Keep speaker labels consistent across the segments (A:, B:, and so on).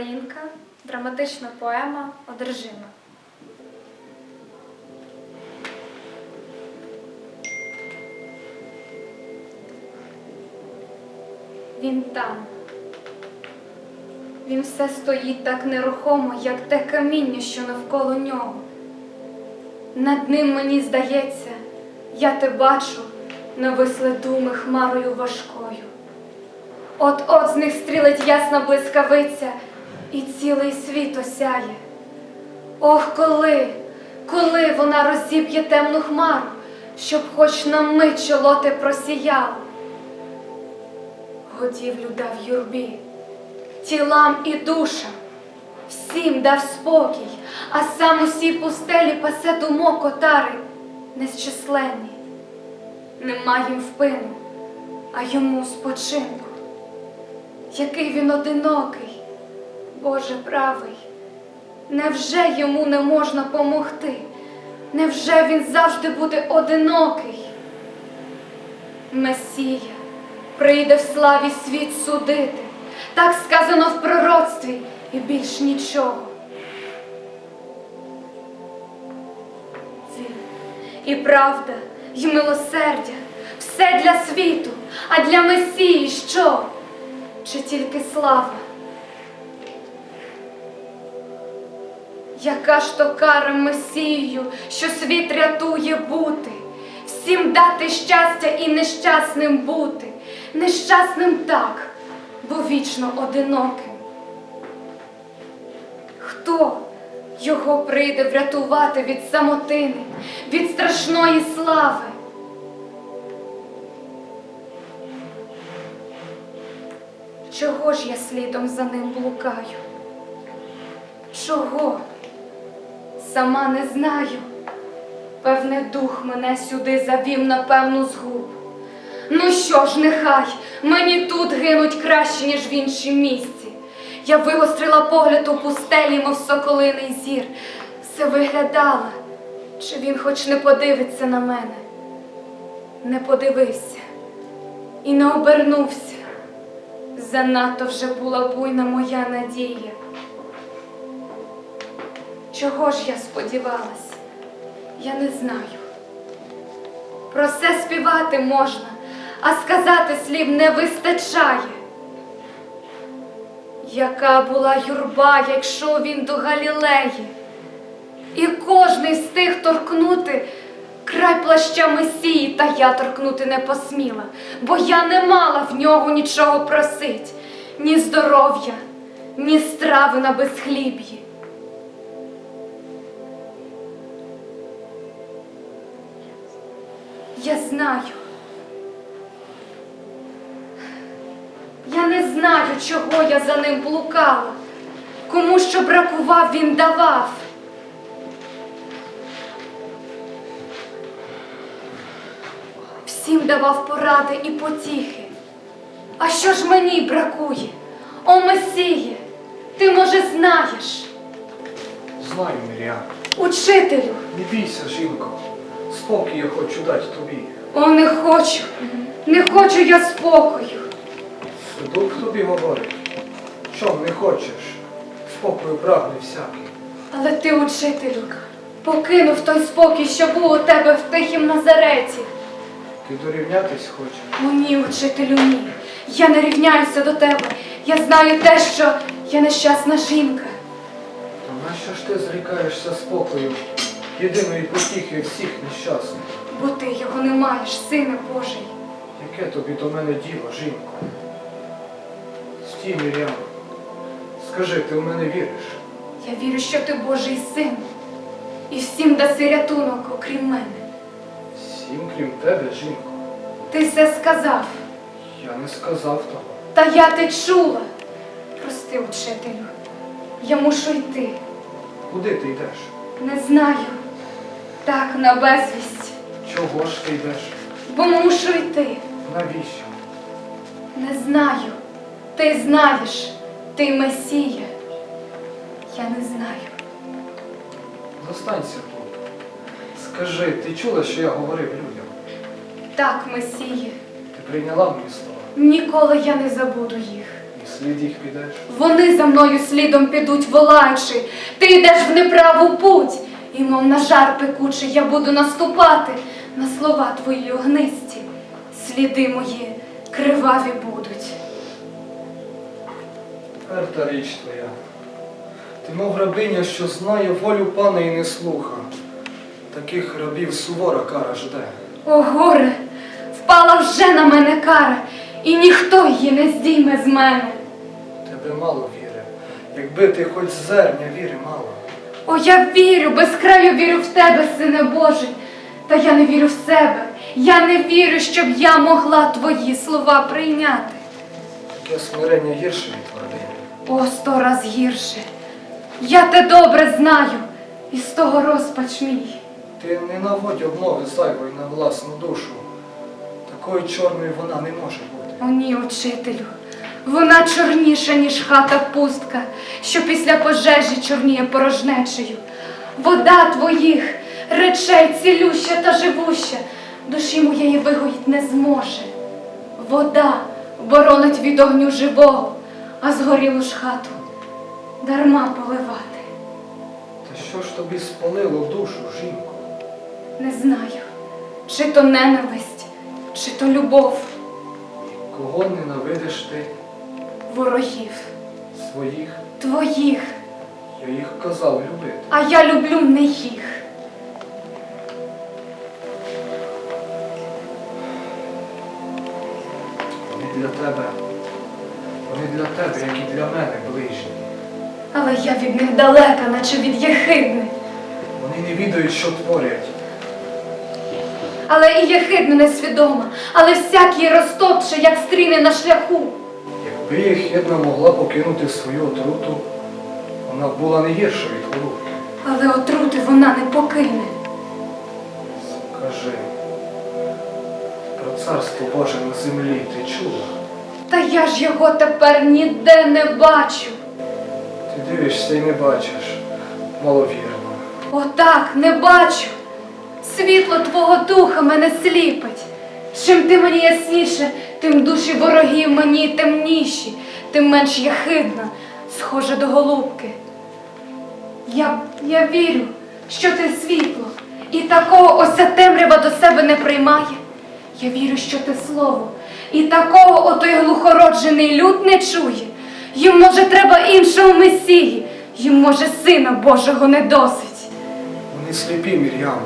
A: Українка, драматична поема Одержима. Він там. Він все стоїть так нерухомо, як те каміння, що навколо нього. Над ним мені здається, я те бачу, нависли думи хмарою важкою. От-от з них стрілить ясна блискавиця, і цілий світ осяє. Ох, коли, коли вона розіб'є темну хмару, щоб хоч на мить чоло те просіяло. Годівлю дав юрбі, тілам і душам, всім дав спокій, а сам усій пустелі пасе думок отари незчисленні. Нема їм впину, а йому спочинку. Який він одинокий, Боже правий, невже йому не можна помогти? Невже він завжди буде одинокий? Месія прийде в славі світ судити, так сказано в пророцтві і більш нічого. І правда, і милосердя, все для світу, а для Месії що? Чи тільки слава? Яка ж то кара Месію, що світ рятує бути, всім дати щастя і нещасним бути, нещасним так, бо вічно одиноким. Хто його прийде врятувати від самотини, від страшної слави? Чого ж я слідом за ним блукаю? Чого? Сама не знаю. Певне, дух мене сюди завів на певну згубу. Ну що ж, нехай мені тут гинуть краще, ніж в іншім місці. Я вигострила погляд у пустелі, мов соколиний зір. Все виглядала, чи він хоч не подивиться на мене. Не подивився і не обернувся. Занадто вже була буйна моя надія. Чого ж я сподівалась? Я не знаю. Про все співати можна, а сказати слів не вистачає. Яка була юрба, якщо він до Галілеї, і кожний встиг торкнути край плаща Месії, та я торкнути не посміла, бо я не мала в нього нічого просить, ні здоров'я, ні страви на безхліб'ї. Я знаю. Я не знаю, чого я за ним блукала. Кому що бракував, він давав. Всім давав поради і потіхи. А що ж мені бракує? О, Месіє, ти, може, знаєш,
B: Знаю, Мір'ян.
A: учителю,
B: Не бійся, жінко. Спокій я хочу дати тобі.
A: о, не хочу, не хочу я спокою.
B: Дух тобі говорить. Що не хочеш? Спокою прагне всякий.
A: Але ти, учителю, покинув той спокій, що був у тебе в тихім Назареті.
B: Ти дорівнятись хочеш?
A: О, ні, учителю, ні. Я не рівняюся до тебе. Я знаю те, що я нещасна жінка.
B: То нащо ж ти зрікаєшся спокою, єдиної потіхи всіх нещасних?
A: Бо ти його не маєш, сине Божий.
B: Яке тобі до мене діло, жінко? Стій, Мір'ян. Скажи, ти в мене віриш?
A: Я вірю, що ти Божий син. І всім даси рятунок, окрім мене.
B: Всім, крім тебе, жінко.
A: Ти все сказав,
B: Я не сказав того.
A: та я те чула. Прости, учителю, я мушу йти.
B: Куди ти йдеш?
A: Не знаю. Так, на безвість.
B: Чого ж ти йдеш?
A: Бо мушу йти.
B: Навіщо?
A: Не знаю. Ти знаєш, ти Месія. Я не знаю.
B: Зостанься тут. Скажи, ти чула, що я говорив людям?
A: Так, Месія.
B: Ти прийняла мої слова
A: Ніколи я не забуду їх.
B: і слід їх підеш.
A: Вони за мною слідом підуть, волаючи, ти йдеш в неправу путь, і мов на жар пекучий я буду наступати на слова твої огнисті. Сліди мої криваві будуть.
B: Перта річ твоя. Ти мов рабиня, що знає волю пана і не слуха. Таких рабів сувора кара жде.
A: О, горе, впала вже на мене кара, і ніхто її не здійме з мене.
B: Тебе мало віри. Якби ти хоч зерня віри мала.
A: О, я вірю, без краю вірю в тебе, сине Божий. Та я не вірю в себе. Я не вірю, щоб я могла твої слова прийняти.
B: Таке смирення гірше від твердині.
A: О, сто раз гірше. Я те добре знаю, і з того розпач мій.
B: Ти не наводь обмови зайвої на власну душу. Такою чорною вона не може бути.
A: О, ні, учителю. Вона чорніша, ніж хата пустка, що після пожежі чорніє порожнечею. Вода твоїх речей цілюща та живуща, душі моєї вигоїть не зможе. Вода боронить від огню живого, а згорілу ж хату дарма поливати.
B: Та що ж тобі спалило душу, жінку?
A: Не знаю, чи то ненависть, чи то любов
B: Кого ненавидиш ти?
A: Ворогів
B: Своїх?
A: твоїх,
B: Я їх казав любити.
A: а я люблю не їх.
B: Вони для тебе. Вони для тебе, як і для мене ближні.
A: Але я від них далека, наче від єхидни.
B: Вони не відають, що творять.
A: Але і єхидна несвідома, але всяк її розтопче, як стріни на шляху.
B: Якби Єхидна могла покинути свою отруту, вона була не гірша від голубки.
A: Але отрути вона не покине.
B: Скажи, про царство Боже на землі ти чула?
A: Та я ж його тепер ніде не бачу.
B: Ти дивишся і не бачиш, маловірно.
A: Отак не бачу. Світло твого духа мене сліпить. Чим ти мені ясніше, тим душі ворогів мені темніші, тим менш яхидна, схожа до голубки. Я, я вірю, що ти світло, і такого ося темрява до себе не приймає. Я вірю, що ти слово, і такого отой глухороджений люд не чує. Їм, може, треба іншого месії, їм, може, сина Божого не досить.
B: Вони сліпі, Мір'ям.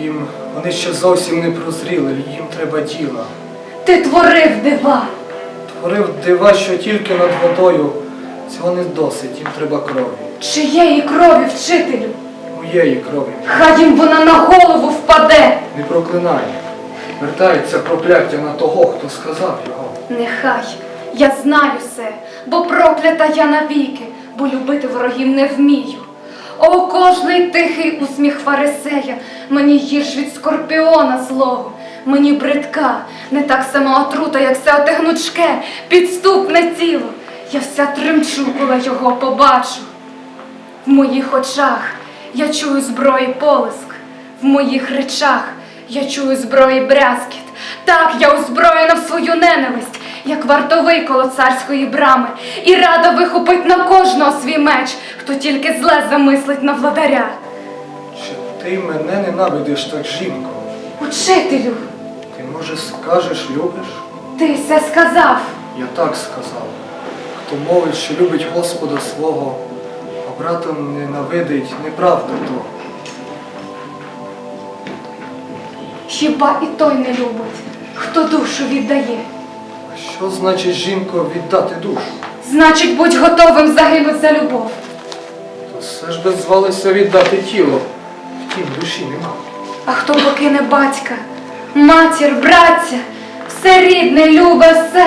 B: Їм вони ще зовсім не прозріли, їм треба діла.
A: Ти творив дива.
B: Творив дива, що тільки над водою. Цього не досить, їм треба крові.
A: Чиєї крові, вчителю?
B: Моєї крові.
A: Хай їм вона на голову впаде.
B: Не проклинай. Вертається прокляття на того, хто сказав його.
A: Нехай я знаю все, бо проклята я навіки, бо любити ворогів не вмію. О, кожний тихий усміх фарисея, мені гірш від скорпіона злого, мені бридка, не так сама отрута, як все оте гнучке, підступне тіло. Я вся тремчу, коли його побачу. В моїх очах я чую зброї полиск, в моїх речах я чую зброї брязкіт. Так я озброєна в свою ненависть, як вартовий коло царської брами, і рада вихопить на кожного свій меч, хто тільки зле замислить на владаря.
B: Чи ти мене ненавидиш так, жінко?
A: Учителю,
B: може, скажеш, любиш?
A: ти все сказав.
B: Я так сказав. Хто мовить, що любить Господа свого, а брата ненавидить, неправда то.
A: Хіба і той не любить, хто душу віддає.
B: А що значить жінко віддати душу?
A: Значить, будь готовим загинуть за любов.
B: То все ж би звалися віддати тіло. Втім, душі нема.
A: А хто покине батька, матір, браття, все рідне, любе, все,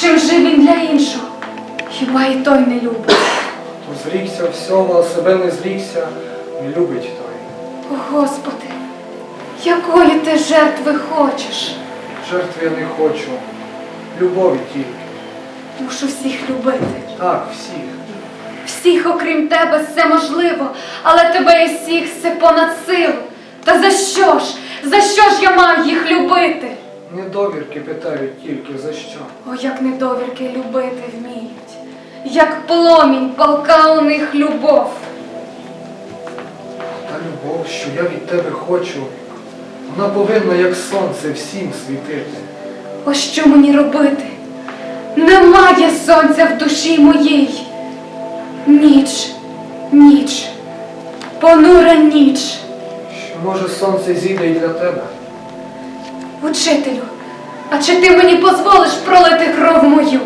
A: чим жив він для іншого. Хіба і той не любить?
B: Зрікся всього, а себе не зрікся, не любить той.
A: О, Господи, якої ти жертви хочеш?
B: Жертв я не хочу, любові тільки.
A: Мушу всіх любити.
B: Так, всіх.
A: Всіх, окрім тебе, все можливо, але тебе і всіх все понад силу. Та за що ж? За що ж я маю їх любити?
B: Недовірки питають тільки за що.
A: О, як недовірки любити вміють, як пломінь палка у них любов.
B: Та любов, що я від тебе хочу, вона повинна, як сонце, всім світити.
A: Ось що мені робити? Немає сонця в душі моїй. Ніч, ніч, понура ніч.
B: Може сонце зійде і для тебе?
A: Учителю, а чи ти мені дозволиш пролити кров мою?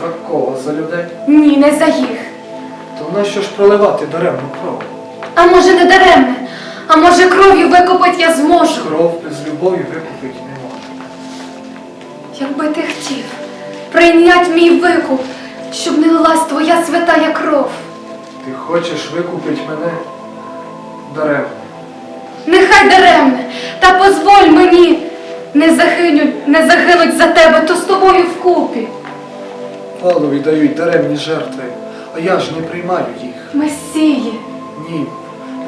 B: За кого? За людей?
A: Ні, не за їх.
B: То нащо ж проливати даремну кров?
A: А може не даремне, а може кров'ю викопать я зможу.
B: Кров без любові викупити не може.
A: Якби ти хотів прийнять мій викуп, щоб не лилась твоя святая кров.
B: Ти хочеш викупити мене даремно.
A: Нехай даремне, та позволь мені не загинуть, не загинуть за тебе, то з тобою вкупі.
B: Палові дають даремні жертви, а я ж не приймаю їх.
A: Месіє,
B: Ні,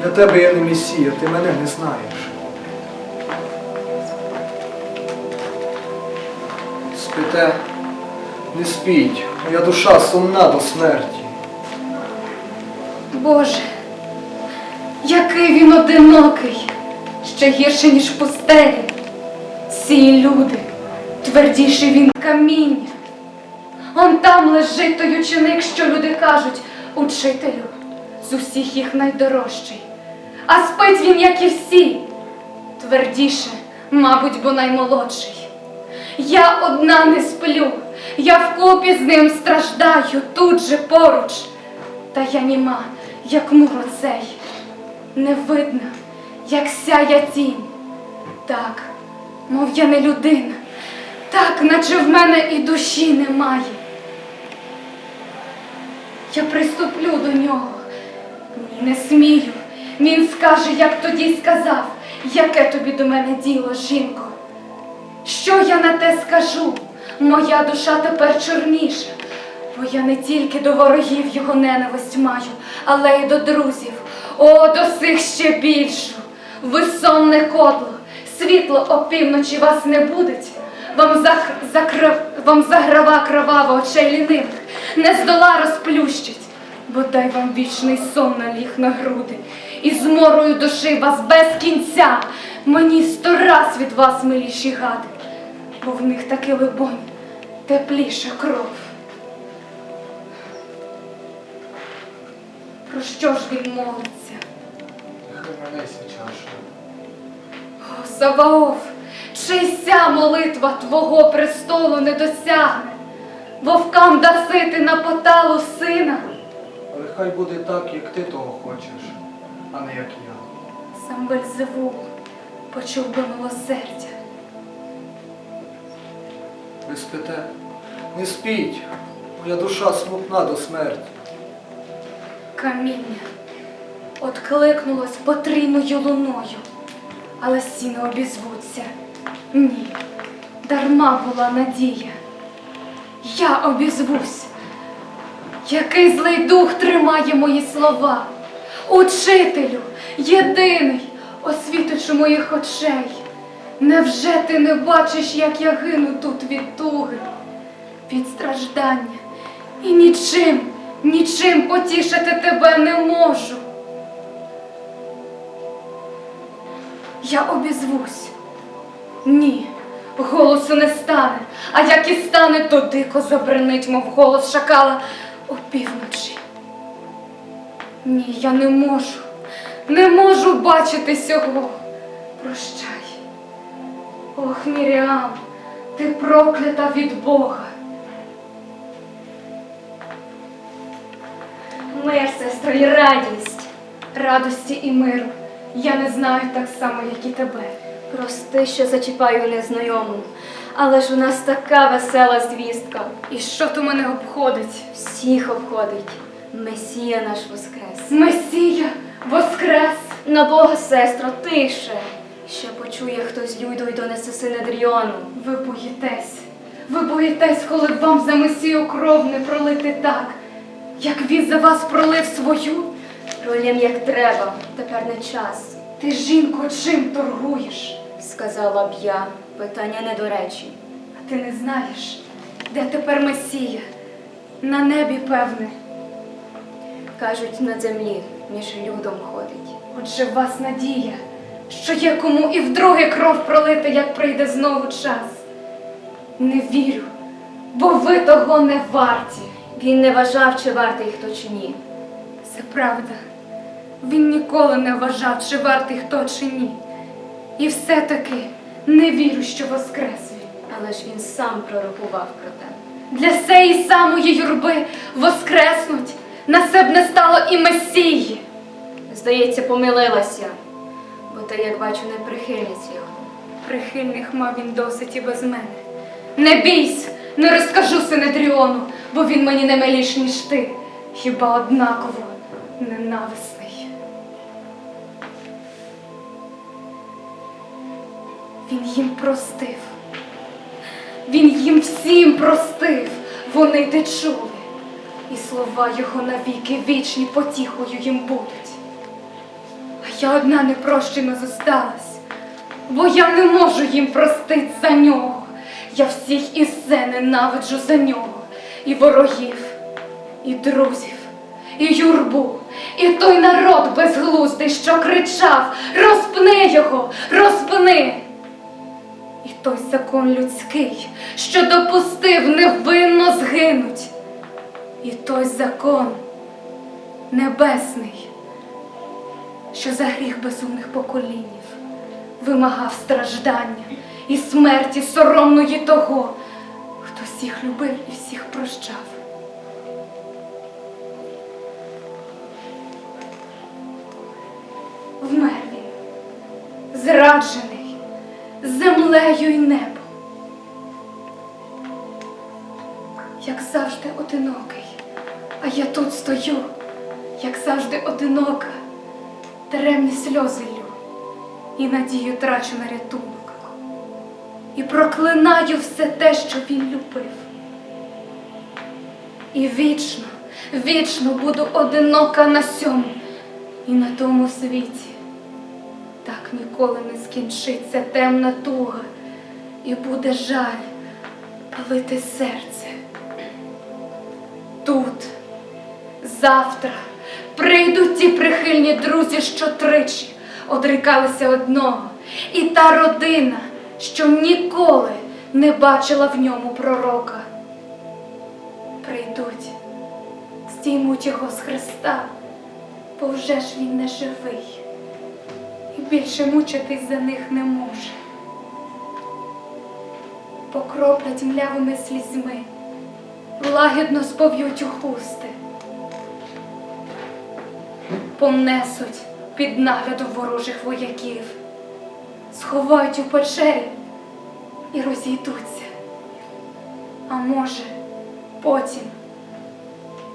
B: для тебе я не месія, ти мене не знаєш. Спите, не спіть, моя душа сумна до смерті.
A: Боже, який він одинокий, ще гірше, ніж в пустелі. Ці люди, твердіший він каміння. Он там лежить той ученик, що люди кажуть, учителю, з усіх їх найдорожчий. А спить він, як і всі, твердіше, мабуть, бо наймолодший. Я одна не сплю, я вкупі з ним страждаю тут же поруч. Та я німа, як мур оцей, не видна, як сяя тінь. Так, мов я не людина, так, наче в мене і душі немає. Я приступлю до нього. Ні, не смію. Він скаже, як тоді сказав, яке тобі до мене діло, жінко. Що я на те скажу? Моя душа тепер чорніша, бо я не тільки до ворогів його ненависть маю, але й до друзів. О, до сих ще більшу. Ви сонне кодло, світло опівночі вас не будить. Вам, зах... закрив... Вам заграва кровава очей лінивих, не здола розплющить. Бодай вам вічний сон наліг на груди, і зморою души вас без кінця, мені сто раз від вас миліші гади, бо в них таки либонь тепліша кров. Про що ж він молиться?
B: Мене чаша.
A: О, Саваоф, чи ся молитва твого престолу не досягне, вовкам дасити на поталу сина,
B: Але хай буде так, як ти того хочеш, а не як я.
A: сам Вельзевул почув би милосердя.
B: Ви спите, не спіть, моя душа смутна до смерті.
A: Каміння откликнулось потрійною луною, але всі не обізвуться. Ні, дарма була надія. Я обізвусь. Який злий дух тримає мої слова? Учителю, єдиний, освітичу моїх очей. Невже ти не бачиш, як я гину тут від туги, від страждання? І нічим, нічим потішити тебе не можу. Я обізвусь. Ні, голосу не стане, а як і стане, то дико забринить, мов голос шакала опівночі. Ні, я не можу, не можу бачити сього. Прощай. Ох, Міріам, ти проклята від Бога. Мир, сестро, і радість. Радості і миру. Я не знаю так само, як і тебе.
C: Прости, що зачіпаю незнайому, але ж у нас така весела звістка.
A: І що то мене обходить?
C: Всіх обходить. Месія наш воскрес.
A: Месія воскрес!
C: На Бога, сестро, тише. Ще почує хтось люйду й донесе синедріону.
A: Ви боїтесь. Ви боїтесь, коли б вам за Месію кров не пролити так, як він за вас пролив свою.
C: Пролім як треба, тепер не час.
A: Ти, жінко, чим торгуєш?
C: Сказала б я, питання не до речі.
A: А ти не знаєш, де тепер Месія? На небі, певне.
C: Кажуть, на землі між людом ходить.
A: Отже, в вас надія, що є кому і вдруге кров пролити, як прийде знову час. Не вірю, бо ви того не варті.
C: Він не вважав, чи вартий хто чи ні.
A: Це правда. Він ніколи не вважав, чи вартий хто чи ні. І все-таки не вірю, що воскрес він.
C: Але ж він сам пророкував про те.
A: Для сеї самої юрби воскреснуть, на себе не стало і Месії.
C: Здається, помилилася, бо ти, як бачу, не прихильниця його.
A: Прихильних мав він досить і без мене. Не бійся, не розкажу Синедріону, бо він мені не миліш, ніж ти, хіба однаково ненависний. Він їм простив. Він їм всім простив, вони те чули, і слова його навіки вічні потіхою їм будуть. А я одна непрощена зосталась, бо я не можу їм простити за нього. Я всіх і все ненавиджу за нього, і ворогів, і друзів, і юрбу, і той народ безглуздий, що кричав: розпни його, розпни! І той закон людський, що допустив невинно згинуть. І той закон небесний, що за гріх безумних поколінів вимагав страждання і смерті соромної того, всіх любив і всіх прощав. Вмер він, зраджений землею й небом. Як завжди одинокий, а я тут стою, як завжди одинока, даремні сльози лю і надію трачу на рятунок. І проклинаю все те, що він любив. І вічно, вічно буду одинока на сьому і на тому світі. Так ніколи не скінчиться темна туга, і буде жаль палити серце. Тут, завтра прийдуть ті прихильні друзі, що тричі одрікалися одного, і та родина, що ніколи не бачила в ньому пророка. Прийдуть, стіймуть його з Христа, бо вже ж він не живий і більше мучитись за них не може. Покроплять млявими слізьми, лагідно спов'ють у хусти, понесуть під наглядом ворожих вояків, сховають у печері і розійдуться. А може, потім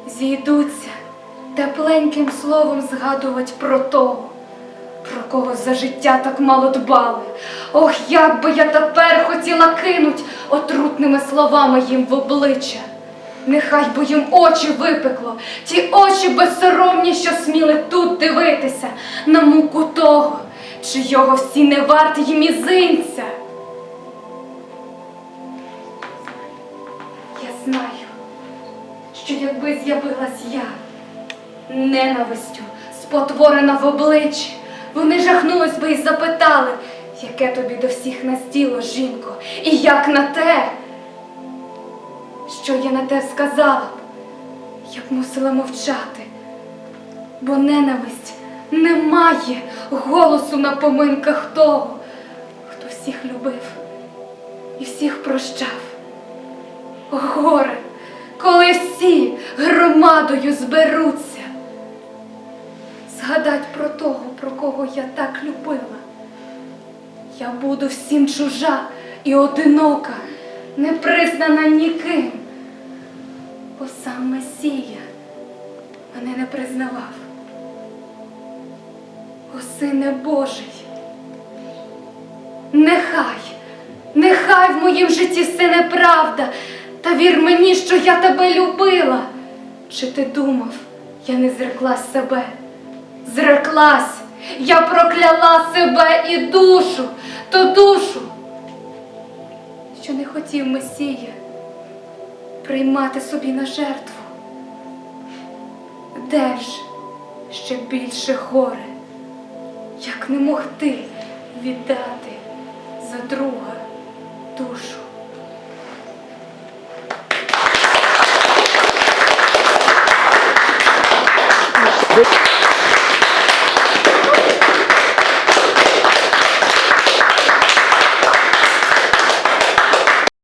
A: зійдуться тепленьким словом згадувати про того, про кого за життя так мало дбали. Ох, як би я тепер хотіла кинуть отрутними словами їм в обличчя. Нехай би їм очі випекло, ті очі безсоромні, що сміли тут дивитися на муку того, чи його всі не варті й мізинця. Я знаю, що якби з'явилась я, ненавистю, спотворена в обличчі, вони жахнулись би і запитали, яке тобі до всіх настіло, жінко, і як на те, що я на те сказала б, я б мусила мовчати, бо ненависть не має голосу на поминках того, хто всіх любив і всіх прощав. Горе, коли всі громадою зберуться, згадать про того, про кого я так любила. Я буду всім чужа і одинока, не признана ніким, бо сам Месія мене не признавав. О, Сине Божий, нехай, нехай в моїм житті все неправда, та вір мені, що я тебе любила. Чи ти думав, я не зреклась себе? Зреклась, я прокляла себе і душу, ту душу, що не хотів Месія приймати собі на жертву. Де ж ще більше горе, як не могти віддати за друга душу?
D: Ви-